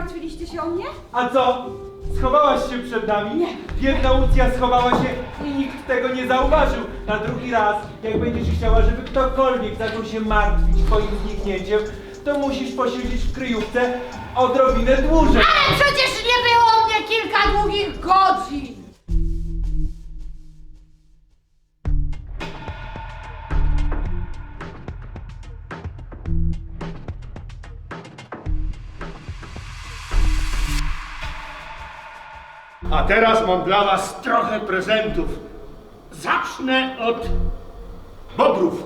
martwiliście się o mnie? A co? Schowałaś się przed nami? Nie. Biedna Łucja schowała się i nikt tego nie zauważył. Na drugi raz, jak będziesz chciała, żeby ktokolwiek zaczął się martwić twoim zniknięciem, to musisz posiedzieć w kryjówce odrobinę dłużej. Ale przecież A teraz mam dla was trochę prezentów. Zacznę od bobrów.